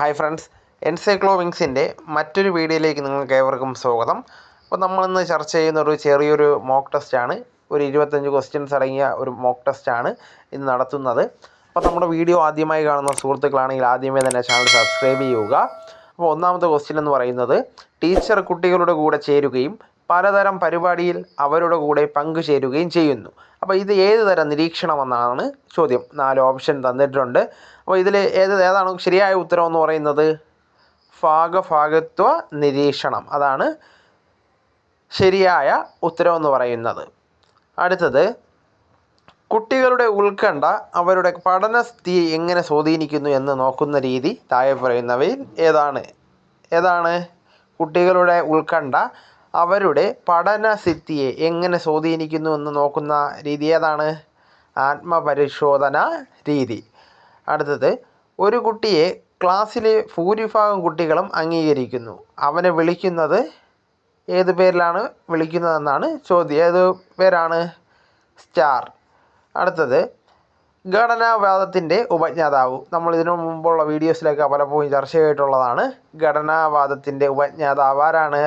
Hi friends എൻസൈക്ലോവിങ്സിന്റെ മറ്റൊരു വീഡിയോയിലേക്ക് നിങ്ങൾക്ക് ഏവർക്കും സ്വാഗതം. അപ്പോൾ നമ്മളിന്ന് ചർച്ച ചെയ്യുന്ന ഒരു ചെറിയൊരു മോക്ക് ടെസ്റ്റാണ് ഒരു ഇരുപത്തഞ്ച് ക്വസ്റ്റ്യൻസ് അടങ്ങിയ ഒരു മോക്ക് ടെസ്റ്റാണ് ഇന്ന് നടത്തുന്നത്. അപ്പോൾ നമ്മുടെ വീഡിയോ ആദ്യമായി കാണുന്ന സുഹൃത്തുക്കളാണെങ്കിൽ ആദ്യമേ തന്നെ ചാനൽ സബ്സ്ക്രൈബ് ചെയ്യുക. അപ്പോൾ ഒന്നാമത്തെ ക്വസ്റ്റ്യൻ എന്ന് പറയുന്നത് ടീച്ചർ കുട്ടികളുടെ കൂടെ ചേരുകയും പലതരം പരിപാടിയിൽ അവരുടെ കൂടെ പങ്കുചേരുകയും ചെയ്യുന്നു. അപ്പോൾ ഇത് ഏത് തരം നിരീക്ഷണമെന്നാണ് ചോദ്യം. നാല് ഓപ്ഷൻ തന്നിട്ടുണ്ട്. അപ്പോൾ ഇതിൽ ഏത് ഏതാണ് ശരിയായ ഉത്തരം എന്ന് പറയുന്നത്? ഭാഗഭാഗത്വ നിരീക്ഷണം. അതാണ് ശരിയായ ഉത്തരം എന്ന് പറയുന്നത്. അടുത്തത് കുട്ടികളുടെ ഉത്കണ്ഠ അവരുടെ പഠന പഠനസ്ഥിതി എങ്ങനെ സ്വാധീനിക്കുന്നു എന്ന് നോക്കുന്ന രീതി താഴെ പറയുന്നവയിൽ ഏതാണ്? ഏതാണ്? കുട്ടികളുടെ ഉത്കണ്ഠ അവരുടെ പഠന സ്ഥിതിയെ എങ്ങനെ സ്വാധീനിക്കുന്നു എന്ന് നോക്കുന്ന രീതി ഏതാണ്? ആത്മപരിശോധന രീതി. അടുത്തത് ഒരു കുട്ടിയെ ക്ലാസ്സിലെ ഭൂരിഭാഗം കുട്ടികളും അംഗീകരിക്കുന്നു. അവനെ വിളിക്കുന്നത് ഏത് പേരിലാണ് വിളിക്കുന്നതെന്നാണ് ചോദ്യം. ഏത് പേരാണ്? സ്റ്റാർ. അടുത്തത് ഘടനാവാദത്തിന്റെ ഉപജ്ഞാതാവ്. നമ്മൾ ഇതിനു മുമ്പുള്ള വീഡിയോസിലൊക്കെ പലപ്പോഴും ചർച്ച ചെയ്തിട്ടുള്ളതാണ് ഘടനാവാദത്തിന്റെ ഉപജ്ഞാതാവ് ആരാണ്?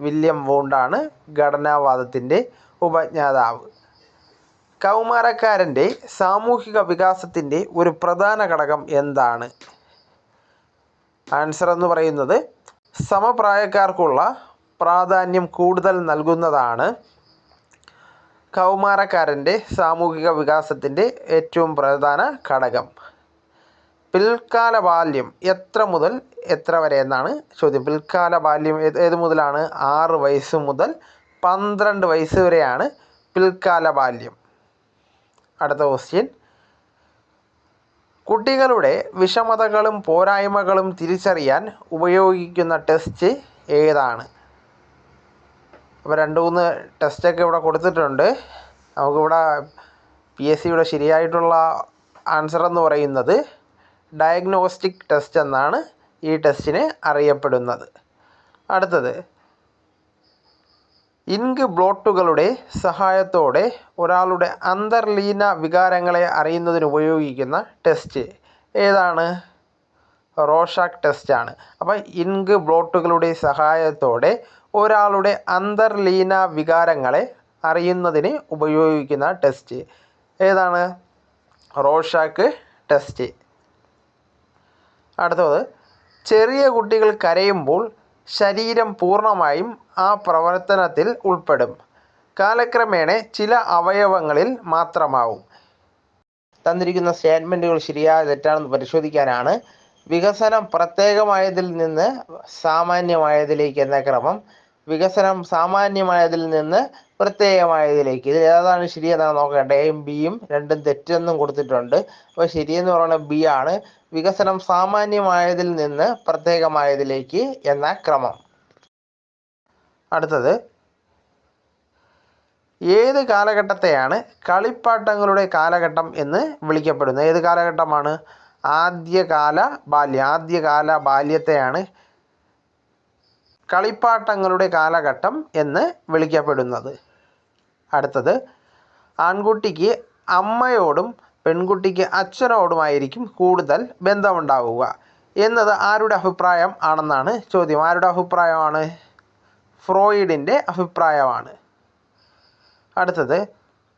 വില്യം വൂണ്ടാണ് ഘടനാവാദത്തിന്റെ ഉപജ്ഞാതാവ്. കൗമാരക്കാരന്റെ സാമൂഹിക വികാസത്തിന്റെ ഒരു പ്രധാന ഘടകം എന്താണ്? ആൻസർ എന്ന് പറയുന്നത് സമപ്രായക്കാർക്കുള്ള പ്രാധാന്യം കൂടുതൽ നൽകുന്നതാണ് കൗമാരക്കാരന്റെ സാമൂഹിക വികാസത്തിന്റെ ഏറ്റവും പ്രധാന ഘടകം. പിൽക്കാല ബാല്യം എത്ര മുതൽ എത്ര വരെ എന്നാണ് ചോദ്യം. പിൽക്കാല ബാല്യം ഏത് മുതലാണ്? ആറ് വയസ്സ് മുതൽ പന്ത്രണ്ട് വയസ്സ് വരെയാണ് പിൽക്കാല ബാല്യം. അടുത്ത ക്വസ്റ്റ്യൻ കുട്ടികളുടെ വിഷമതകളും പോരായ്മകളും തിരിച്ചറിയാൻ ഉപയോഗിക്കുന്ന ടെസ്റ്റ് ഏതാണ്? അപ്പോൾ രണ്ട് മൂന്ന് ടെസ്റ്റൊക്കെ ഇവിടെ കൊടുത്തിട്ടുണ്ട്. നമുക്കിവിടെ പി എസ് സിയുടെ ശരിയായിട്ടുള്ള ആൻസർ എന്ന് പറയുന്നത് ഡയഗ്നോസ്റ്റിക് ടെസ്റ്റ് എന്നാണ് ഈ ടെസ്റ്റിന് അറിയപ്പെടുന്നത്. അടുത്തത് ഇങ്ക് ബ്ലോട്ടുകളുടെ സഹായത്തോടെ ഒരാളുടെ അന്തർലീന വികാരങ്ങളെ അറിയുന്നതിന് ഉപയോഗിക്കുന്ന ടെസ്റ്റ്. ഏതാണ്? റോഷാക്ക് ടെസ്റ്റാണ്. അപ്പോൾ ഇങ്ക് ബ്ലോട്ടുകളുടെ സഹായത്തോടെ ഒരാളുടെ അന്തർലീന വികാരങ്ങളെ അറിയുന്നതിന് ഉപയോഗിക്കുന്ന ടെസ്റ്റ്. ഏതാണ്? Rorschach test. അടുത്തത് ചെറിയ കുട്ടികൾ കരയുമ്പോൾ ശരീരം പൂർണമായും ആ പ്രവർത്തനത്തിൽ ഉൾപ്പെടും. കാലക്രമേണ ചില അവയവങ്ങളിൽ മാത്രമാവും. തന്നിരിക്കുന്ന സ്റ്റേറ്റ്മെന്റുകൾ ശരിയായ തെറ്റാണെന്ന് പരിശോധിക്കാനാണ് വികസനം പ്രത്യേകമായതിൽ നിന്ന് സാമാന്യമായതിലേക്ക് എന്ന ക്രമം. വികസനം സാമാന്യമായതിൽ നിന്ന് പ്രത്യേകമായതിലേക്ക്. ഇതിൽ ഏതാണ് ശരിയെന്നാണ് നോക്കേണ്ടത്? എയും ബിയും രണ്ടും തെറ്റെന്നും കൊടുത്തിട്ടുണ്ട്. അപ്പോൾ ശരിയെന്ന് പറയുന്നത് ബി ആണ്. വികസനം സാമാന്യമായതിൽ നിന്ന് പ്രത്യേകമായതിലേക്ക് എന്ന ക്രമം. അടുത്തത്. ഏത് കാലഘട്ടത്തെയാണ് കളിപ്പാട്ടങ്ങളുടെ കാലഘട്ടം എന്ന് വിളിക്കപ്പെടുന്നത്? ഏത് കാലഘട്ടമാണ്? ആദ്യകാല ബാല്യം. ആദ്യകാല ബാല്യത്തെയാണ് കളിപ്പാട്ടങ്ങളുടെ കാലഘട്ടം എന്ന് വിളിക്കപ്പെടുന്നത്. അടുത്തത്. ആൺകുട്ടിക്ക് അമ്മയോടും പെൺകുട്ടിക്ക് അച്ഛനോടുമായിരിക്കും കൂടുതൽ ബന്ധമുണ്ടാവുക. എന്നത് ആരുടെ അഭിപ്രായം ആണെന്നാണ് ചോദ്യം. ആരുടെ അഭിപ്രായമാണ്? ഫ്രോയിഡിന്റെ അഭിപ്രായമാണ്. അടുത്തത്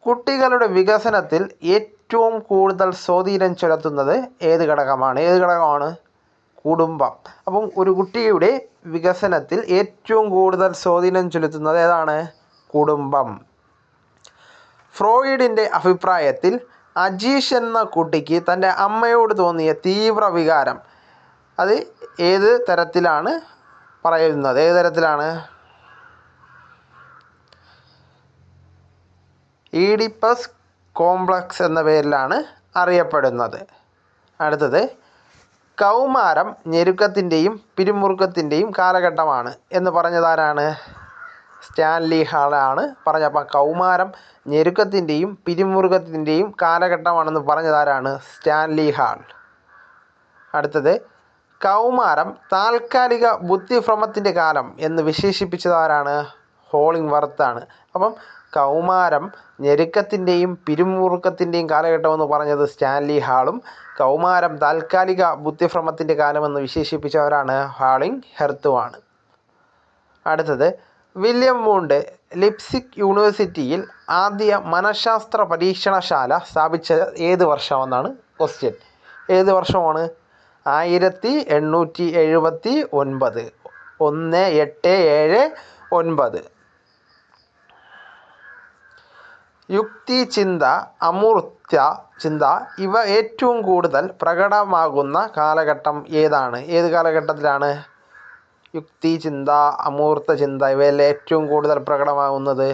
കുട്ടികളുടെ വികസനത്തിൽ ഏറ്റവും കൂടുതൽ സ്വാധീനം ചെലുത്തുന്നത് ഏത് ഘടകമാണ്? ഏത് ഘടകമാണ്? കുടുംബം. അപ്പം ഒരു കുട്ടിയുടെ വികസനത്തിൽ ഏറ്റവും കൂടുതൽ സ്വാധീനം ചെലുത്തുന്നത് ഏതാണ്? കുടുംബം. ഫ്രോയിഡിന്റെ അഭിപ്രായത്തിൽ അജീഷ് എന്ന കുട്ടിക്ക് തന്റെ അമ്മയോട് തോന്നിയ തീവ്ര വികാരം അത് ഏത് തരത്തിലാണ് പറയുന്നത്? ഏത് തരത്തിലാണ്? ഈഡിപ്പസ് കോംപ്ലക്സ് എന്ന പേരിലാണ് അറിയപ്പെടുന്നത്. അടുത്തത് കൗമാരം ഞെരുക്കത്തിന്റെയും പിരിമുറുക്കത്തിന്റെയും കാലഘട്ടമാണ്. എന്ന് പറഞ്ഞതാരാണ് സ്റ്റാൻലി ഹാളാണ് പറഞ്ഞത് അപ്പം കൗമാരം ഞെരുക്കത്തിന്റെയും പിരിമുറുക്കത്തിന്റെയും കാലഘട്ടമാണെന്ന് പറഞ്ഞതാരാണ് സ്റ്റാൻലി ഹാൾ. അടുത്തത് കൗമാരം താൽക്കാലിക ബുദ്ധിഭ്രമത്തിന്റെ കാലം എന്ന് വിശേഷിപ്പിച്ചതാരാണ് ഹോളിംഗ് വർത്താണ് അപ്പം കൗമാരം ഞെരുക്കത്തിന്റെയും പിരിമുറുക്കത്തിന്റെയും കാലഘട്ടമെന്ന് പറഞ്ഞത് സ്റ്റാൻലി ഹാളും കൗമാരം താൽക്കാലിക ബുദ്ധിഭ്രമത്തിന്റെ കാലമെന്ന് വിശേഷിപ്പിച്ചവരാണ് ഹാളിംഗ് ഹെർത്തുവാണ്. അടുത്തത് വില്യം മൂണ്ട് ലിപ്സിക് യൂണിവേഴ്സിറ്റിയിൽ ആദ്യ മനഃശാസ്ത്ര പരീക്ഷണശാല സ്ഥാപിച്ച ഏത് വർഷമെന്നാണ് ക്വസ്റ്റ്യൻ ഏത് വർഷമാണ്? ആയിരത്തി എണ്ണൂറ്റി എഴുപത്തി ഒൻപത്. ഒന്ന് എട്ട് ഏഴ് ഒൻപത്. യുക്തി ചിന്ത അമൂർത്ത ചിന്ത ഇവ ഏറ്റവും കൂടുതൽ പ്രകടമാകുന്ന കാലഘട്ടം ഏതാണ്? ഏത് കാലഘട്ടത്തിലാണ്? യുക്തി ചിന്ത അമൂർത്ത ചിന്ത ഇവയിൽ ഏറ്റവും കൂടുതൽ പ്രകടമാകുന്നത്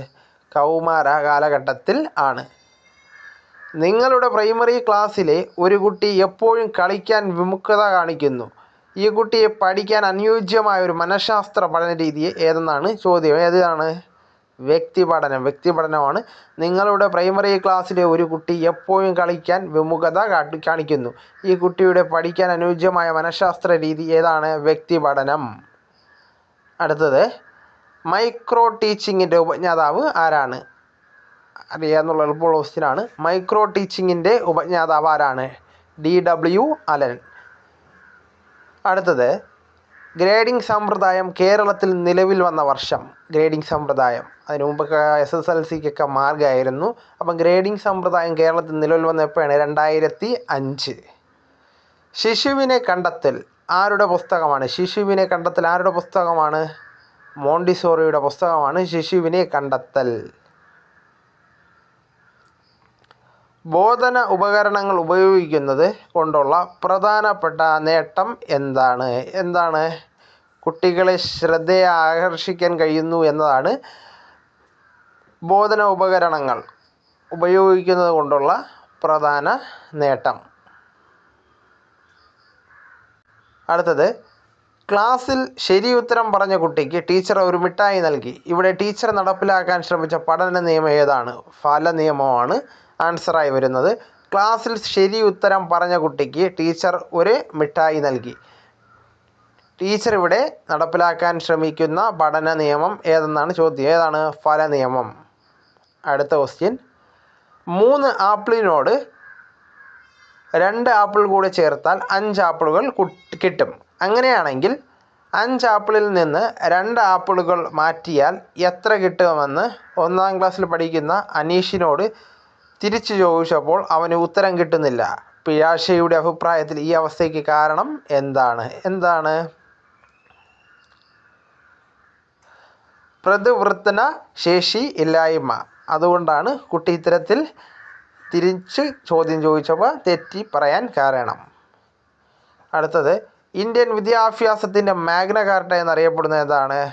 കൗമാര കാലഘട്ടത്തിൽ ആണ്. നിങ്ങളുടെ പ്രൈമറി ക്ലാസ്സിലെ ഒരു കുട്ടി എപ്പോഴും കളിക്കാൻ വിമുഖത കാണിക്കുന്നു. ഈ കുട്ടിയെ പഠിക്കാൻ അനുയോജ്യമായ ഒരു മനഃശാസ്ത്ര പഠന രീതി ഏതെന്നാണ് ചോദ്യം? ഏതാണ്? വ്യക്തി പഠനം വ്യക്തി പഠനമാണ് നിങ്ങളുടെ പ്രൈമറി ക്ലാസ്സിലെ ഒരു കുട്ടി എപ്പോഴും കളിക്കാൻ വിമുഖത കാണിക്കുന്നു. ഈ കുട്ടിയുടെ പഠിക്കാൻ അനുയോജ്യമായ മനഃശാസ്ത്ര രീതി ഏതാണ്? വ്യക്തി പഠനം അടുത്തത് മൈക്രോ ടീച്ചിങ്ങിന്റെ ഉപജ്ഞാതാവ് ആരാണ്? അറിയാന്നുള്ള എളുപ്പമുള്ള ക്വസ്റ്റ്യനാണ് മൈക്രോ ടീച്ചിങ്ങിന്റെ ഉപജ്ഞാതാവ് ആരാണ്? D W Allen. അടുത്തത് ഗ്രേഡിംഗ് സമ്പ്രദായം കേരളത്തിൽ നിലവിൽ വന്ന വർഷം. ഗ്രേഡിംഗ് സമ്പ്രദായം. അതിനു മുമ്പൊക്കെ എസ് എസ് എൽ സിക്കൊക്കെ മാർഗമായിരുന്നു അപ്പം ഗ്രേഡിംഗ് സമ്പ്രദായം കേരളത്തിൽ നിലവിൽ വന്ന എപ്പോഴാണ് രണ്ടായിരത്തി അഞ്ച് ശിശുവിനെ കണ്ടെത്തൽ ആരുടെ പുസ്തകമാണ്? ശിശുവിനെ കണ്ടെത്തൽ ആരുടെ പുസ്തകമാണ്? മോണ്ടിസോറിയുടെ പുസ്തകമാണ് ശിശുവിനെ കണ്ടെത്തൽ. ബോധന ഉപകരണങ്ങൾ ഉപയോഗിക്കുന്നത് കൊണ്ടുള്ള പ്രധാനപ്പെട്ട നേട്ടം എന്താണ്? എന്താണ്? കുട്ടികളെ ശ്രദ്ധയെ ആകർഷിക്കാൻ കഴിയുന്നു എന്നതാണ് ബോധന ഉപകരണങ്ങൾ ഉപയോഗിക്കുന്നത് കൊണ്ടുള്ള പ്രധാന നേട്ടം. അടുത്തത് ക്ലാസ്സിൽ ശരി ഉത്തരം പറഞ്ഞ കുട്ടിക്ക് ടീച്ചർ ഒരു മിഠായി നൽകി. ഇവിടെ ടീച്ചർ നടപ്പിലാക്കാൻ ശ്രമിച്ച പഠന നിയമം ഏതാണ്? ഫല നിയമമാണ്. ആൻസറായി വരുന്നത്. ക്ലാസ്സിൽ ശരി ഉത്തരം പറഞ്ഞ കുട്ടിക്ക് ടീച്ചർ ഒരു മിഠായി നൽകി. ടീച്ചർ ഇവിടെ നടപ്പിലാക്കാൻ ശ്രമിക്കുന്ന പഠന നിയമം ഏതെന്നാണ് ചോദ്യം. ഏതാണ്? ഫല നിയമം. അടുത്ത ക്വസ്റ്റ്യൻ മൂന്ന് ആപ്പിളിനോട് രണ്ട് ആപ്പിൾ കൂടി ചേർത്താൽ അഞ്ച് ആപ്പിളുകൾ കിട്ടും. അങ്ങനെയാണെങ്കിൽ അഞ്ച് ആപ്പിളിൽ നിന്ന് രണ്ട് ആപ്പിളുകൾ മാറ്റിയാൽ എത്ര കിട്ടുമെന്ന് ഒന്നാം ക്ലാസ്സിൽ പഠിക്കുന്ന അനീഷിനോട് തിരിച്ചു ചോദിച്ചപ്പോൾ അവന് ഉത്തരം കിട്ടുന്നില്ല. പിയാഷയുടെ അഭിപ്രായത്തിൽ ഈ അവസ്ഥയ്ക്ക് കാരണം എന്താണ്? എന്താണ്? പ്രതിവൃത്തന ശേഷി ഇല്ലായ്മ. അതുകൊണ്ടാണ് കുട്ടി ഇത്തരത്തിൽ തിരിച്ച് ചോദ്യം ചോദിച്ചപ്പോൾ തെറ്റി പറയാൻ കാരണം. അടുത്തത് ഇന്ത്യൻ വിദ്യാഭ്യാസത്തിന്റെ മാഗ്ന കാർട്ട എന്നറിയപ്പെടുന്നത് ഏതാണ്?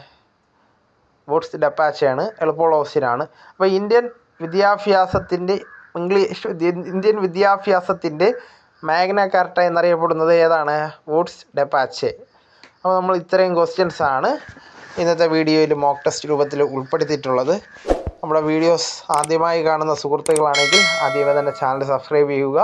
വോട്ട്സ് ഡപ്പാച്ചയാണ് എളുപ്പമുള്ള ഓപ്ഷനാണ് അപ്പോൾ ഇന്ത്യൻ വിദ്യാഭ്യാസത്തിന്റെ ഇംഗ്ലീഷ് ഇന്ത്യൻ വിദ്യാഭ്യാസത്തിന്റെ മാഗ്ന കാർട്ട എന്നറിയപ്പെടുന്നത് ഏതാണ്? വൂഡ്സ് ഡെപ്പാച്ചെ അപ്പോൾ നമ്മൾ ഇത്രയും ക്വസ്റ്റ്യൻസ് ആണ് ഇന്നത്തെ വീഡിയോയിൽ മോക്ക് ടെസ്റ്റ് രൂപത്തിൽ ഉൾപ്പെടുത്തിയിട്ടുള്ളത്. നമ്മുടെ വീഡിയോസ് ആദ്യമായി കാണുന്ന സുഹൃത്തുക്കളാണെങ്കിൽ ആദ്യമേ തന്നെ ചാനൽ സബ്സ്ക്രൈബ് ചെയ്യുക.